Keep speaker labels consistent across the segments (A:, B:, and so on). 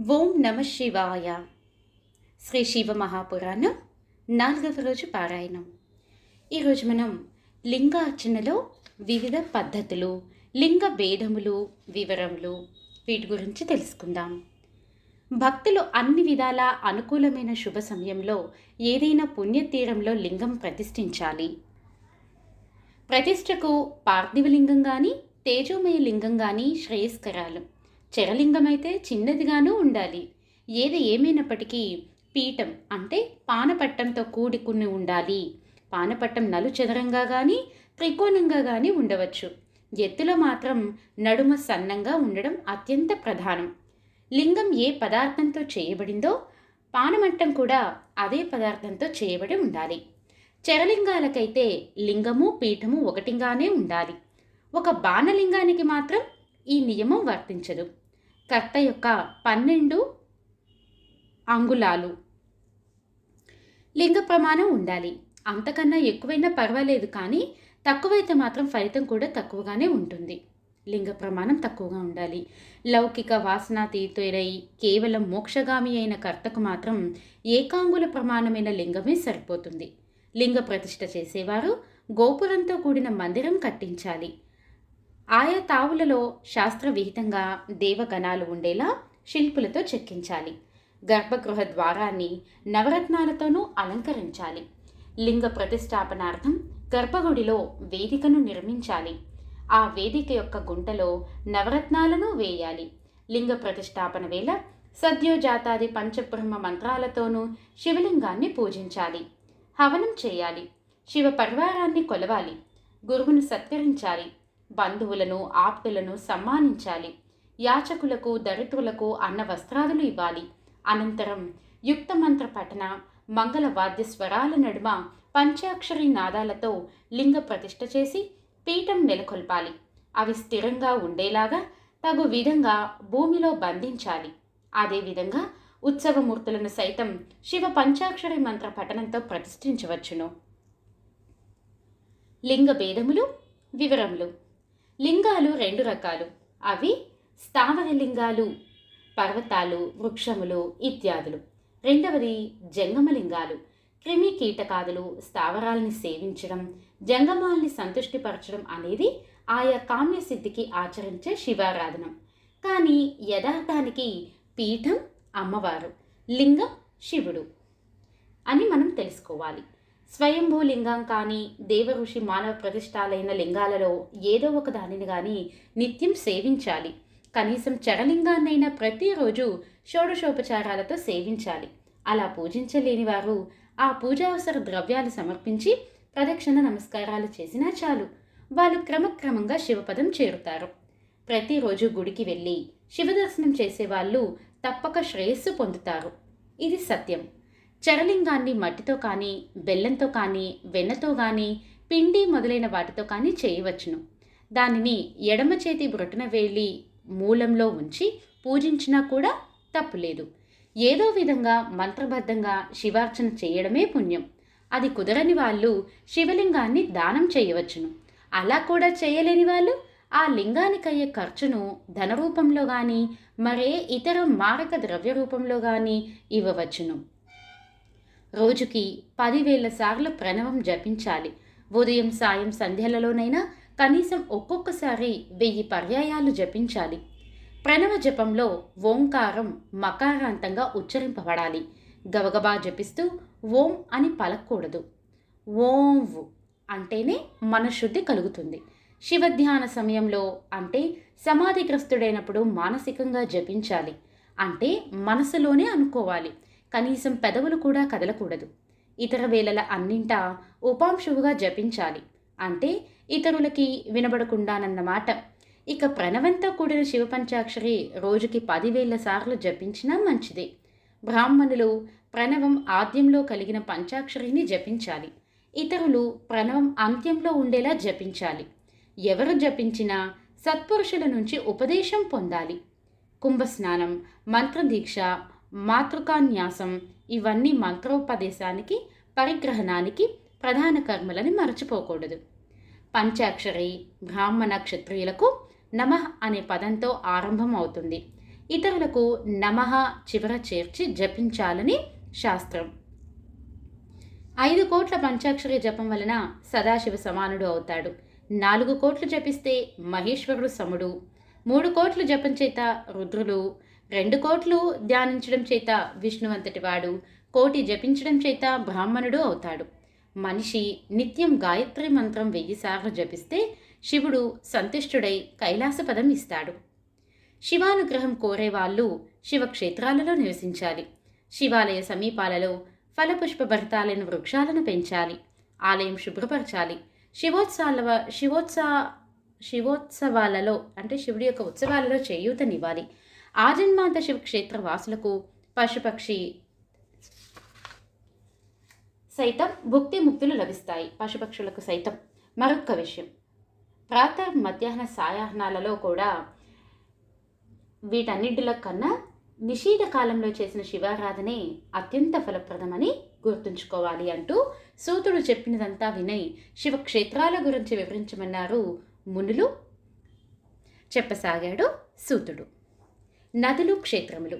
A: ఓం నమ శివాయ. శ్రీ శివ మహాపురాణం నాలుగవ రోజు పారాయణం. ఈరోజు మనం లింగార్చనలో వివిధ పద్ధతులు లింగ భేదములు వివరములు వీటి గురించి తెలుసుకుందాం. భక్తులు అన్ని విధాల అనుకూలమైన శుభ సమయంలో ఏదైనా పుణ్యతీరంలో లింగం ప్రతిష్ఠించాలి. ప్రతిష్టకు పార్థివలింగం కానీ తేజోమయ లింగం కానీ శ్రేయస్కరాలు. చరలింగం అయితే చిన్నదిగానూ ఉండాలి. ఏది ఏమైనప్పటికీ పీఠం అంటే పానపట్టంతో కూడుకుని ఉండాలి. పానపట్టం నలు చదరంగా కానీ త్రికోణంగా కానీ ఉండవచ్చు. ఎత్తులో మాత్రం నడుమ సన్నంగా ఉండడం అత్యంత ప్రధానం. లింగం ఏ పదార్థంతో చేయబడిందో పానమట్టం కూడా అదే పదార్థంతో చేయబడి ఉండాలి. చరలింగాలకైతే లింగము పీఠము ఒకటిగానే ఉండాలి. ఒక బాణలింగానికి మాత్రం ఈ నియమం వర్తించదు. కర్త యొక్క పన్నెండు అంగుళాలు. లింగ ప్రమాణం ఉండాలి. అంతకన్నా ఎక్కువైనా పర్వాలేదు కానీ తక్కువైతే మాత్రం ఫలితం కూడా తక్కువగానే ఉంటుంది. లింగ ప్రమాణం తక్కువగా ఉండాలి. లౌకిక వాసనాతీతుడై కేవలం మోక్షగామి అయిన కర్తకు మాత్రం ఏకాంగుల ప్రమాణమైన లింగమే సరిపోతుంది. లింగ ప్రతిష్ఠ చేసేవారు గోపురంతో కూడిన మందిరం కట్టించాలి. ఆయా తావులలో శాస్త్రవిహితంగా దేవగణాలు ఉండేలా శిల్పులతో చెక్కించాలి. గర్భగృహ ద్వారాన్ని నవరత్నాలతోనూ అలంకరించాలి. లింగ ప్రతిష్టాపనార్థం గర్భగుడిలో వేదికను నిర్మించాలి. ఆ వేదిక యొక్క గుంటలో నవరత్నాలను వేయాలి. లింగ ప్రతిష్టాపన వేళ సద్యోజాతాది పంచబ్రహ్మ మంత్రాలతోనూ శివలింగాన్ని పూజించాలి. హవనం చేయాలి. శివ పరివారాన్ని కొలవాలి. గురువును సత్కరించాలి. బంధువులను ఆప్తులను సమ్మానించాలి యాచకులకు దరిద్రులకు అన్న వస్త్రాదులు ఇవ్వాలి. అనంతరం యుక్తమంత్ర పఠన మంగళ వాద్య స్వరాల నడుమ పంచాక్షరి నాదాలతో లింగ ప్రతిష్ఠ చేసి పీఠం నెలకొల్పాలి. అవి స్థిరంగా ఉండేలాగా తగు విధంగా భూమిలో బంధించాలి. అదేవిధంగా ఉత్సవమూర్తులను సైతం శివ పంచాక్షరి మంత్ర పఠనంతో ప్రతిష్ఠించవచ్చును. లింగ భేదములు వివరములు. లింగాలు రెండు రకాలు. అవి స్థావర లింగాలు పర్వతాలు వృక్షములు ఇత్యాదులు. రెండవది జంగమలింగాలు క్రిమి కీటకాదులు స్థావరాల్ని సేవించడం జంగమాల్ని సంతుష్టిపరచడం అనేది ఆయా కామ్య సిద్ధికి ఆచరించే శివారాధనం. కానీ యథార్థానికి పీఠం అమ్మవారు లింగం శివుడు అని మనం తెలుసుకోవాలి. స్వయంభూ లింగం కానీ దేవఋషి మానవ ప్రతిష్టాలైన లింగాలలో ఏదో ఒక దానిని కానీ నిత్యం సేవించాలి. కనీసం చరలింగాన్నైనా ప్రతిరోజు షోడశోపచారాలతో సేవించాలి. అలా పూజించలేని వారు ఆ పూజావసర ద్రవ్యాలు సమర్పించి ప్రదక్షిణ నమస్కారాలు చేసినా చాలు. వాళ్ళు క్రమక్రమంగా శివపదం చేరుతారు. ప్రతిరోజు గుడికి వెళ్ళి శివదర్శనం చేసేవాళ్ళు తప్పక శ్రేయస్సు పొందుతారు. ఇది సత్యం. చరలింగాన్ని మట్టితో కానీ బెల్లంతో కానీ వెన్నతో కానీ పిండి మొదలైన వాటితో కానీ చేయవచ్చును. దానిని ఎడమ చేతి బ్రొటన వేలి మూలంలో ఉంచి పూజించినా కూడా తప్పులేదు ఏదో విధంగా మంత్రబద్ధంగా శివార్చన చేయడమే పుణ్యం. అది కుదరని వాళ్ళు శివలింగాన్ని దానం చేయవచ్చును. అలా కూడా చేయలేని వాళ్ళు ఆ లింగానికయ్యే ఖర్చును ధన రూపంలో కానీ మరే ఇతర మారక ద్రవ్య రూపంలో కానీ ఇవ్వవచ్చును. రోజుకి పదివేల సార్లు ప్రణవం జపించాలి. ఉదయం సాయం సంధ్యలలోనైనా కనీసం ఒక్కొక్కసారి వెయ్యి పర్యాయాలు జపించాలి. ప్రణవ జపంలో ఓంకారం మకారాంతంగా ఉచ్చరింపబడాలి. గబగబా జపిస్తూ ఓం అని పలకూడదు ఓం అంటేనే మనశుద్ధి కలుగుతుంది. శివధ్యాన సమయంలో అంటే సమాధిగ్రస్తుడైనప్పుడు మానసికంగా జపించాలి. అంటే మనసులోనే అనుకోవాలి. కనీసం పెదవులు కూడా కదలకూడదు. ఇతర వేళల అన్నింటా ఉపాంశువుగా జపించాలి. అంటే ఇతరులకి వినబడకుండానన్నమాట ఇక ప్రణవంతో కూడిన శివపంచాక్షరి రోజుకి పదివేల సార్లు జపించినా మంచిదే. బ్రాహ్మణులు ప్రణవం ఆద్యంలో కలిగిన పంచాక్షరిని జపించాలి. ఇతరులు ప్రణవం అంత్యంలో ఉండేలా జపించాలి. ఎవరు జపించినా సత్పురుషుల నుంచి ఉపదేశం పొందాలి. కుంభస్నానం మంత్రదీక్ష మాతృకాన్యాసం. ఇవన్నీ మంత్రోపదేశానికి పరిగ్రహణానికి ప్రధాన కర్మలని మరచిపోకూడదు. పంచాక్షరి బ్రాహ్మణ క్షత్రియులకు నమః అనే పదంతో ఆరంభం అవుతుంది ఇతరులకు నమః చివర చేర్చి జపించాలని శాస్త్రం. ఐదు కోట్ల పంచాక్షరి జపం వలన సదాశివ సమానుడు అవుతాడు. నాలుగు కోట్లు జపిస్తే మహేశ్వరుడు సముడు. మూడు కోట్లు జపం చేత రుద్రులు రెండు కోట్లు ధ్యానించడం చేత విష్ణువంతటి వాడు కోటి జపించడం చేత బ్రాహ్మణుడు అవుతాడు. మనిషి నిత్యం గాయత్రి మంత్రం వెయ్యిసార్లు జపిస్తే శివుడు సంతుష్టుడై కైలాసపదం ఇస్తాడు. శివానుగ్రహం కోరేవాళ్ళు శివక్షేత్రాలలో నివసించాలి. శివాలయ సమీపాలలో ఫలపుష్ప భరితాలైన వృక్షాలను పెంచాలి. ఆలయం శుభ్రపరచాలి. శివోత్సవాల శివోత్సవ శివోత్సవాలలో అంటే శివుడి యొక్క ఉత్సవాలలో చేయూతనివ్వాలి ఆజన్మాంత శివక్షేత్ర వాసులకు పశుపక్షి సైతం భుక్తి ముక్తులు లభిస్తాయి. పశుపక్షులకు సైతం మరొక్క విషయం. ప్రాత మధ్యాహ్న సాయాహ్నాలలో కూడా వీటన్నింటిలో కన్నా నిషీధ కాలంలో చేసిన శివారాధనే అత్యంత ఫలప్రదమని గుర్తుంచుకోవాలి అంటూ సూతుడు చెప్పినదంతా వినయ్ శివక్షేత్రాల గురించి వివరించమన్నారు మునులు చెప్పసాగాడు సూతుడు. నదులు క్షేత్రములు.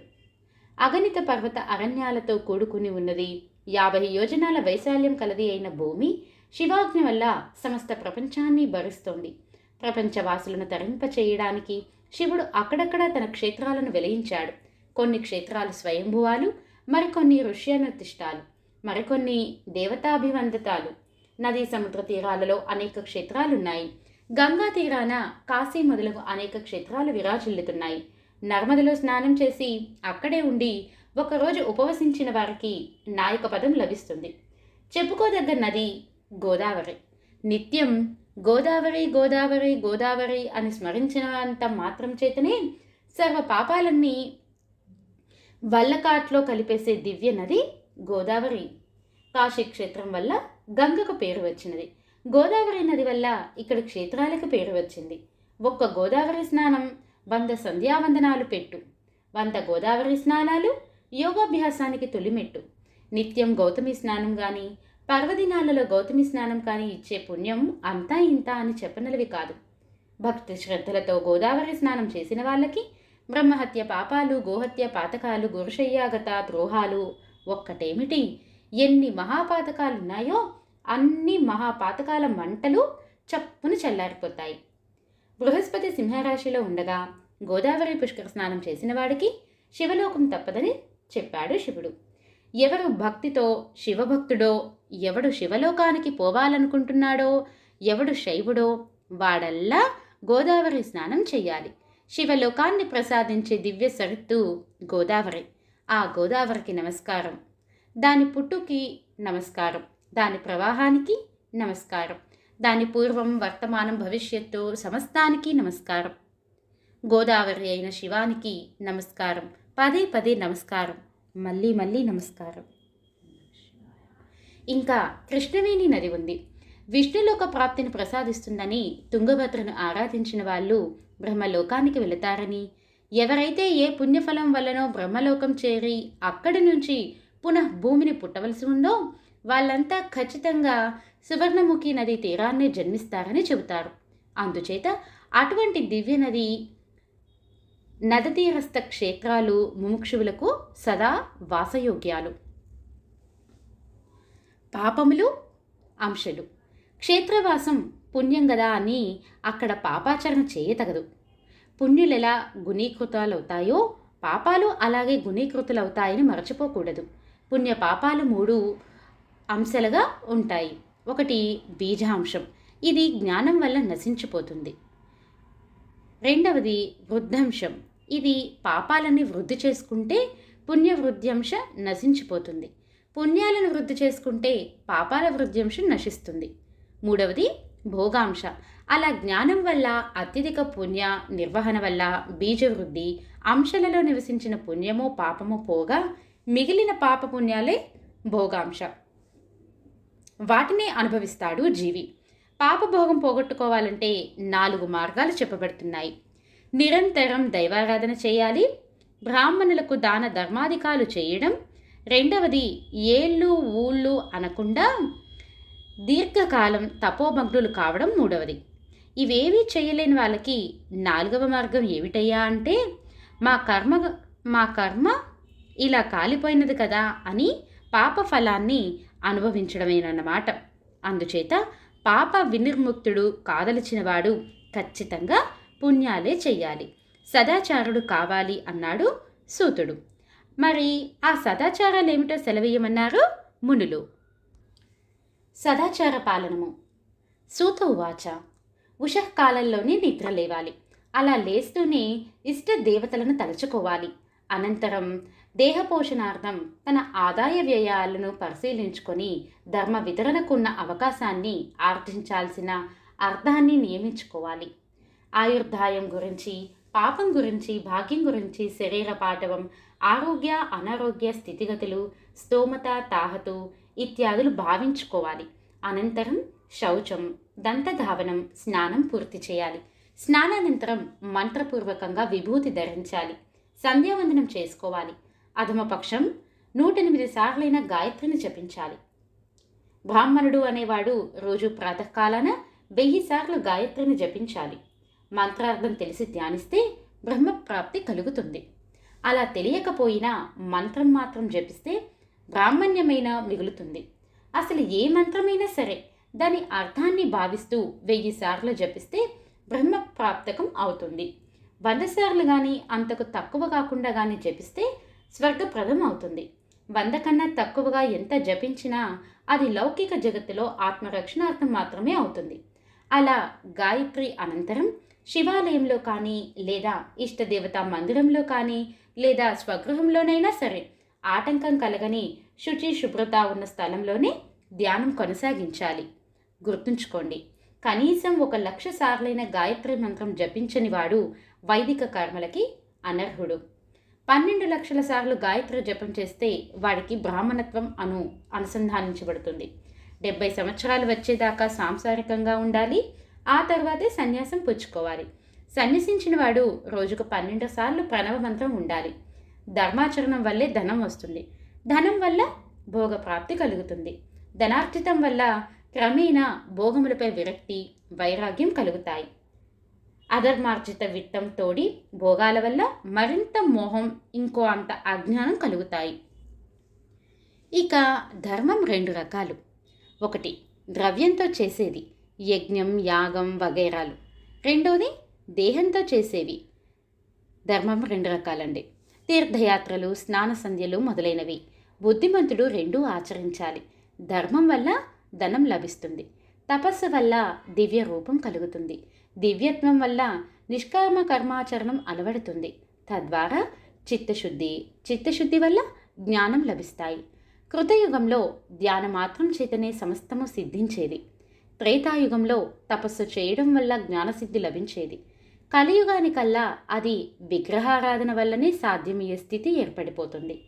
A: అగణిత పర్వత అరణ్యాలతో కూడుకుని ఉన్నది యాభై యోజనాల వైశాల్యం కలది అయిన భూమి శివాగ్ని వల్ల సమస్త ప్రపంచాన్ని భరిస్తోంది. ప్రపంచవాసులను తరింపచేయడానికి శివుడు అక్కడక్కడ తన క్షేత్రాలను వెలయించాడు. కొన్ని క్షేత్రాలు స్వయంభువాలు మరికొన్ని ఋష్యనుతిష్టాలు మరికొన్ని దేవతాభివందతాలు. నదీ సముద్ర తీరాలలో అనేక క్షేత్రాలున్నాయి. గంగా తీరాన కాశీ మొదలగు అనేక క్షేత్రాలు విరాజిల్లుతున్నాయి. నర్మదలో స్నానం చేసి అక్కడే ఉండి ఒకరోజు ఉపవసించిన వారికి నాయక పదం లభిస్తుంది. చెప్పుకోదగ్గ నది గోదావరి. నిత్యం గోదావరి గోదావరి గోదావరి అని స్మరించినంత మాత్రం చేతనే సర్వ పాపాలన్నీ వల్లకాట్లో కలిపేసే దివ్య నది గోదావరి. కాశీ క్షేత్రం వల్ల గంగకు పేరు వచ్చినది. గోదావరి నది వల్ల ఇక్కడ క్షేత్రాలకు పేరు వచ్చింది. ఒక్క గోదావరి స్నానం వంద సంధ్యావందనాలు పెట్టు. వంద గోదావరి స్నానాలు యోగాభ్యాసానికి తొలిమెట్టు. నిత్యం గౌతమి స్నానం కానీ పర్వదినాలలో గౌతమి స్నానం కానీ ఇచ్చే పుణ్యం అంతా ఇంత అని చెప్పనలవి కాదు. భక్తి శ్రద్ధలతో గోదావరి స్నానం చేసిన వాళ్ళకి బ్రహ్మహత్య పాపాలు గోహత్య పాతకాలు గురుశయ్యాగత ద్రోహాలు ఒక్కటేమిటి? ఎన్ని మహాపాతకాలున్నాయో అన్ని మహాపాతకాల మంటలు చప్పున చల్లారిపోతాయి. బృహస్పతి సింహరాశిలో ఉండగా గోదావరి పుష్కర స్నానం చేసిన వాడికి శివలోకం తప్పదని చెప్పాడు శివుడు. ఎవరు భక్తితో శివభక్తుడో ఎవడు శివలోకానికి పోవాలనుకుంటున్నాడో ఎవడు శైవుడో వాడల్లా గోదావరి స్నానం చెయ్యాలి శివలోకాన్ని ప్రసాదించే దివ్య సరిత్తు గోదావరి. ఆ గోదావరికి నమస్కారం. దాని పుట్టుకి నమస్కారం. దాని ప్రవాహానికి నమస్కారం. దాని పూర్వం వర్తమానం భవిష్యత్తు సమస్తానికి నమస్కారం. గోదావరి అయిన శివానికి నమస్కారం. పదే పదే నమస్కారం. మళ్ళీ మళ్ళీ నమస్కారం. ఇంకా కృష్ణవేణి నది ఉంది. విష్ణులోక ప్రాప్తిని ప్రసాదిస్తుందని తుంగభద్రను ఆరాధించిన వాళ్ళు బ్రహ్మలోకానికి వెళతారని ఎవరైతే ఏ పుణ్యఫలం వల్లనో బ్రహ్మలోకం చేరి అక్కడి నుంచి పునః భూమిని పుట్టవలసి ఉందో వాళ్ళంతా ఖచ్చితంగా సువర్ణముఖి నది తీరాన్నే జన్మిస్తారని చెబుతారు. అందుచేత అటువంటి దివ్య నది నదతీరస్థ క్షేత్రాలు ముముక్షువులకు సదా వాసయోగ్యాలు. పాపములు అంశలు. క్షేత్రవాసం పుణ్యం గదా అని అక్కడ పాపాచరణ చేయతగదు. పుణ్యులెలా గుణీకృతాలవుతాయో పాపాలు అలాగే గుణీకృతులవుతాయని మరచిపోకూడదు. పుణ్య పాపాలు మూడు అంశలుగా ఉంటాయి. ఒకటి బీజాంశం. ఇది జ్ఞానం వల్ల నశించిపోతుంది. రెండవది వృద్ధాంశం. ఇది పాపాలని వృద్ధి చేసుకుంటే పుణ్య వృద్ధ్యంశ నశించిపోతుంది. పుణ్యాలను వృద్ధి చేసుకుంటే పాపాల వృద్ధ్యంశం నశిస్తుంది. మూడవది భోగాంశ. అలా జ్ఞానం వల్ల అత్యధిక పుణ్య నిర్వహణ వల్ల బీజవృద్ధి అంశాలలో నివసించిన పుణ్యమో పాపమో పోగా మిగిలిన పాప పుణ్యాలే భోగాంశ. వాటినే అనుభవిస్తాడు జీవి. పాపభోగం పోగొట్టుకోవాలంటే నాలుగు మార్గాలు చెప్పబడుతున్నాయి. నిరంతరం దైవారాధన చేయాలి. బ్రాహ్మణులకు దాన ధర్మాధికాలు చేయడం. రెండవది ఏళ్ళు ఊళ్ళు అనకుండా దీర్ఘకాలం తపోభగ్నులు కావడం మూడవది. ఇవేవీ చేయలేని వాళ్ళకి నాలుగవ మార్గం ఏమిటయ్యా అంటే మా కర్మ మా కర్మ ఇలా కాలిపోయినది కదా అని పాప ఫలాన్ని అనుభవించడమేనన్నమాట. అందుచేత పాప వినిర్ముక్తుడు కాదలిచినవాడు ఖచ్చితంగా పుణ్యాలే చెయ్యాలి. సదాచారుడు కావాలి అన్నాడు సూతుడు. మరి ఆ సదాచారాలు ఏమిటో సెలవేయమన్నారు మునులు. సదాచార పాలనము. సూత ఉవాచ. ఉషఃకాలంలోనే నిద్ర లేవాలి. అలా లేస్తూనే ఇష్ట దేవతలను తలుచుకోవాలి. అనంతరం దేహపోషణార్థం తన ఆదాయ వ్యయాలను పరిశీలించుకొని ధర్మ వితరణకున్న అవకాశాన్ని ఆర్జించాల్సిన అర్థాన్ని నియమించుకోవాలి. ఆయుర్దాయం గురించి పాపం గురించి భాగ్యం గురించి శరీర పాఠవం ఆరోగ్య అనారోగ్య స్థితిగతులు స్తోమత తాహతు ఇత్యాదులు భావించుకోవాలి. అనంతరం శౌచం దంతధావనం స్నానం పూర్తి చేయాలి. స్నానానంతరం మంత్రపూర్వకంగా విభూతి ధరించాలి. సంధ్యావందనం చేసుకోవాలి. అధమపక్షం నూట ఎనిమిది సార్లైన గాయత్రిని జపించాలి. బ్రాహ్మణుడు అనేవాడు రోజు ప్రాతకాలాన వెయ్యి సార్లు గాయత్రిని జపించాలి. మంత్రార్థం తెలిసి ధ్యానిస్తే బ్రహ్మప్రాప్తి కలుగుతుంది. అలా తెలియకపోయినా మంత్రం మాత్రం జపిస్తే బ్రాహ్మణ్యమైన మిగులుతుంది. అసలు ఏ మంత్రమైనా సరే దాని అర్థాన్ని భావిస్తూ వెయ్యి సార్లు జపిస్తే బ్రహ్మప్రాప్తకం అవుతుంది. వంద సార్లు కానీ అంతకు తక్కువ కాకుండా కానీ జపిస్తే స్వర్గప్రదం అవుతుంది. వంద కన్నా తక్కువగా ఎంత జపించినా అది లౌకిక జగత్తులో ఆత్మరక్షణార్థం మాత్రమే అవుతుంది. అలా గాయత్రి అనంతరం శివాలయంలో కానీ లేదా ఇష్టదేవత మందిరంలో కానీ లేదా స్వగృహంలోనైనా సరే ఆటంకం కలగని శుచి శుభ్రత ఉన్న స్థలంలోనే ధ్యానం కొనసాగించాలి. గుర్తుంచుకోండి కనీసం ఒక లక్ష సార్లైన గాయత్రి మంత్రం జపించని వాడు వైదిక కర్మలకి అనర్హుడు. పన్నెండు లక్షల సార్లు గాయత్రి జపం చేస్తే వాడికి బ్రాహ్మణత్వం అను అనుసంధానించబడుతుంది. డెబ్బై సంవత్సరాలు వచ్చేదాకా సాంసారికంగా ఉండాలి ఆ తర్వాతే సన్యాసం పుచ్చుకోవాలి. సన్యసించిన వాడు రోజుకు పన్నెండు సార్లు ప్రణవ మంత్రం ఉండాలి. ధర్మాచరణం వల్లే ధనం వస్తుంది. ధనం వల్ల భోగప్రాప్తి కలుగుతుంది. ధనార్జితం వల్ల క్రమేణా భోగములపై విరక్తి వైరాగ్యం కలుగుతాయి. అధర్మార్జిత విత్తం తోడి భోగాల వల్ల మరింత మోహం ఇంకో అంత అజ్ఞానం కలుగుతాయి. ఇక ధర్మం రెండు రకాలు. ఒకటి ద్రవ్యంతో చేసేది యజ్ఞం యాగం వగైరాలు. రెండోది దేహంతో చేసేవి. ధర్మం రెండు రకాలండి. తీర్థయాత్రలు స్నాన సంధ్యలు మొదలైనవి. బుద్ధిమంతుడు రెండూ ఆచరించాలి. ధర్మం వల్ల ధనం లభిస్తుంది. తపస్సు వల్ల దివ్య రూపం కలుగుతుంది. దివ్యత్వం వల్ల నిష్కామ కర్మాచరణం అలవడుతుంది. తద్వారా చిత్తశుద్ధి చిత్తశుద్ధి వల్ల జ్ఞానం లభిస్తాయి. కృతయుగంలో ధ్యాన మాత్రం చేతనే సమస్తము సిద్ధించేది. త్రేతాయుగంలో తపస్సు చేయడం వల్ల జ్ఞానసిద్ధి లభించేది. కలియుగానికల్లా అది విగ్రహారాధన వల్లనే సాధ్యమయ్యే స్థితి ఏర్పడిపోతుంది.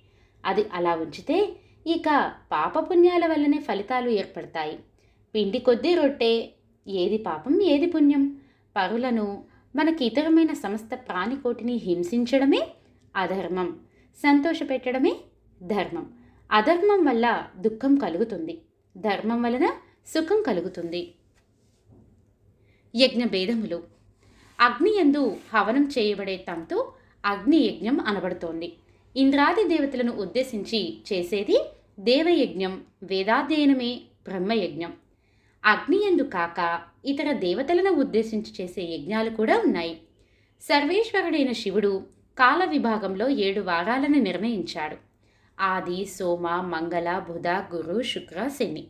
A: అది అలా ఉంచితే ఇక పాపపుణ్యాల వల్లనే ఫలితాలు ఏర్పడతాయి. పిండి కొద్దీ రొట్టె ఏది పాపం ఏది పుణ్యం? పరులను మనకి ఇతరమైన సమస్త ప్రాణికోటిని హింసించడమే అధర్మం సంతోషపెట్టడమే ధర్మం. అధర్మం వల్ల దుఃఖం కలుగుతుంది. ధర్మం వలన సుఖం కలుగుతుంది. యజ్ఞ భేదములు అగ్ని ఎందు హవనం చేయబడే తంతు అగ్ని యజ్ఞం అనబడుతోంది. ఇంద్రాది దేవతలను ఉద్దేశించి చేసేది దేవయజ్ఞం వేదాధ్యయనమే బ్రహ్మయజ్ఞం. అగ్నియందు కాక ఇతర దేవతలను ఉద్దేశించి చేసే యజ్ఞాలు కూడా ఉన్నాయి. సర్వేశ్వరుడైన శివుడు కాల విభాగంలో ఏడు వారాలను నిర్ణయించాడు. ఆది సోమ మంగళ బుధ గురు శుక్ర శని.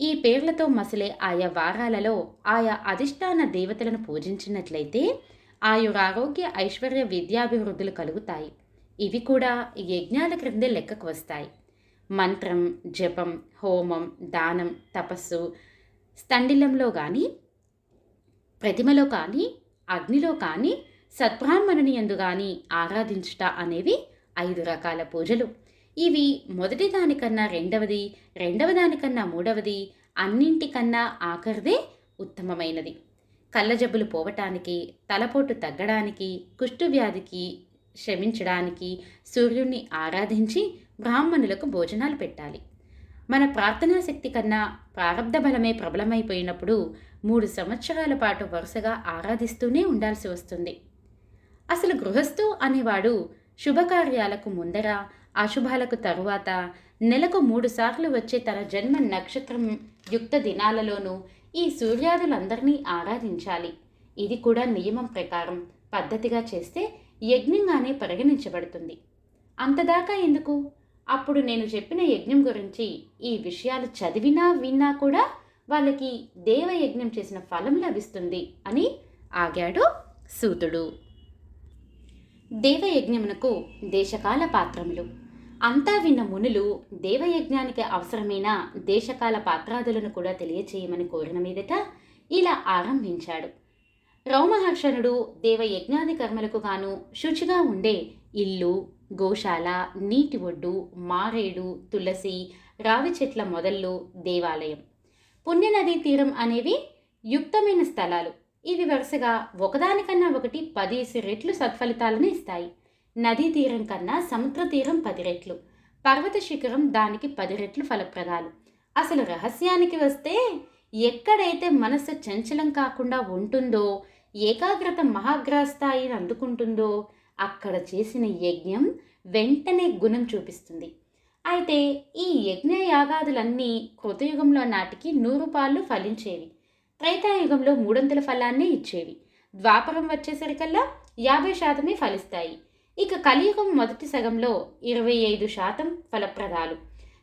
A: ఈ పేర్లతో మసలే ఆయా వారాలలో ఆయా అధిష్టాన దేవతలను పూజించినట్లయితే ఆయురారోగ్య ఐశ్వర్య విద్యాభివృద్ధులు కలుగుతాయి. ఇవి కూడా యజ్ఞాల క్రిందే లెక్కకు వస్తాయి. మంత్రం జపం హోమం దానం తపస్సు స్తండిలంలో కానీ ప్రతిమలో కానీ అగ్నిలో కానీ సద్బ్రాహ్మణుని ఎందు కానీ ఆరాధించుట అనేవి ఐదు రకాల పూజలు. ఇవి మొదటి దానికన్నా రెండవది రెండవ దానికన్నా మూడవది అన్నింటికన్నా ఆఖరిదే ఉత్తమమైనది. కళ్ళజబ్బులు పోవటానికి తలపోటు తగ్గడానికి కుష్ఠవ్యాధికి శ్రమించడానికి సూర్యుణ్ణి ఆరాధించి బ్రాహ్మణులకు భోజనాలు పెట్టాలి. మన ప్రార్థనా శక్తి కన్నా ప్రారంధ బలమే ప్రబలమైపోయినప్పుడు మూడు సంవత్సరాల పాటు వరుసగా ఆరాధిస్తూనే ఉండాల్సి వస్తుంది. అసలు గృహస్థు అనేవాడు శుభకార్యాలకు ముందర అశుభాలకు తరువాత నెలకు మూడు సార్లు వచ్చే తన జన్మ నక్షత్రం యుక్త దినాలలోనూ ఈ సూర్యాదులందరినీ ఆరాధించాలి. ఇది కూడా నియమం ప్రకారం పద్ధతిగా చేస్తే యజ్ఞంగానే పరిగణించబడుతుంది. అంతదాకా ఎందుకు? అప్పుడు నేను చెప్పిన యజ్ఞం గురించి ఈ విషయాలు చదివినా విన్నా కూడా వాళ్ళకి దేవయజ్ఞం చేసిన ఫలం లభిస్తుంది అని ఆగాడు సూతుడు. దేవయజ్ఞమునకు దేశకాల పాత్రములు. అంతా విన్న మునులు దేవయజ్ఞానికి అవసరమైన దేశకాల పాత్రాదులను కూడా తెలియచేయమని కోరిన మీదట ఇలా ఆరంభించాడు. రౌమహర్షణుడు దేవయజ్ఞాది కర్మలకు గాను శుచిగా ఉండే ఇల్లు గోశాల నీటి ఒడ్డు మారేడు తులసి రావి చెట్ల మొదళ్ళు దేవాలయం. పుణ్యనదీ తీరం అనేవి యుక్తమైన స్థలాలు. ఇవి వరుసగా ఒకదానికన్నా ఒకటి పదేసి రెట్లు సత్ఫలితాలను ఇస్తాయి. నదీ తీరం కన్నా సముద్ర తీరం పది రెట్లు. పర్వత శిఖరం దానికి పది రెట్లు ఫలప్రదాలు. అసలు రహస్యానికి వస్తే ఎక్కడైతే మనస్సు చంచలం కాకుండా ఉంటుందో ఏకాగ్రత మహాగ్రస్థాయిని అందుకుంటుందో అక్కడ చేసిన యజ్ఞం వెంటనే గుణం చూపిస్తుంది. అయితే ఈ యజ్ఞ యాగాదులన్నీ కృతయుగంలో నాటికి నూరు పాళ్ళు ఫలించేవి. త్రైతాయుగంలో మూడొంతుల ఫలాన్నే ఇచ్చేవి. ద్వాపరం వచ్చేసరికల్లా యాభై శాతమే ఫలిస్తాయి. ఇక కలియుగం మొదటి సగంలో ఇరవై ఐదు శాతం ఫలప్రదాలు.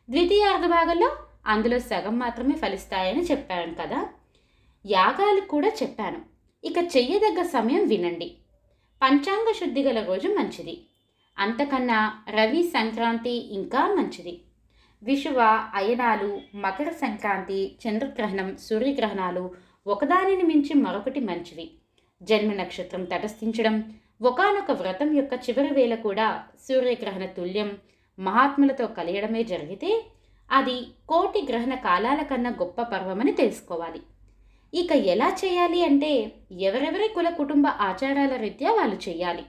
A: ద్వితీయ భాగంలో అందులో సగం మాత్రమే ఫలిస్తాయని చెప్పాను కదా? యాగాలు కూడా చెప్పాను. ఇక చెయ్యదగ్గ సమయం వినండి. పంచాంగ శుద్ధి గల రోజు మంచిది. అంతకన్నా రవి సంక్రాంతి ఇంకా మంచిది. విషువ అయనాలు మకర సంక్రాంతి చంద్రగ్రహణం సూర్యగ్రహణాలు ఒకదానిని మించి మరొకటి మంచివి. జన్మ నక్షత్రం తటస్థించడం ఒకనొక వ్రతం యొక్క చివరి వేళ కూడా సూర్యగ్రహణ తుల్యం మహాత్ములతో కలియడమే జరిగితే అది కోటి గ్రహణ కాలాల కన్నా గొప్ప పర్వమని తెలుసుకోవాలి. ఇక ఎలా చేయాలి అంటే ఎవరెవరి కుల కుటుంబ ఆచారాల రీత్యా వాళ్ళు చేయాలి.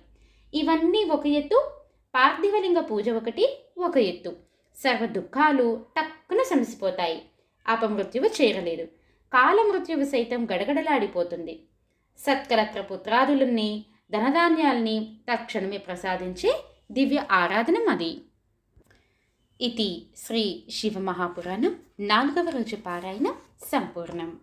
A: ఇవన్నీ ఒక ఎత్తు పార్థివలింగ పూజ ఒకటి ఒక ఎత్తు. సర్వ దుఃఖాలు టక్కున సమసిపోతాయి. అపమృత్యువు చేరలేదు. కాలమృత్యువు సైతం గడగడలాడిపోతుంది. సత్కలత్ర పుత్రాదులని ధనధాన్యాల్ని తక్షణమే ప్రసాదించే దివ్య ఆరాధన అది ఇది శ్రీ శివమహాపురాణం నాలుగవ రోజు పారాయణ సంపూర్ణం.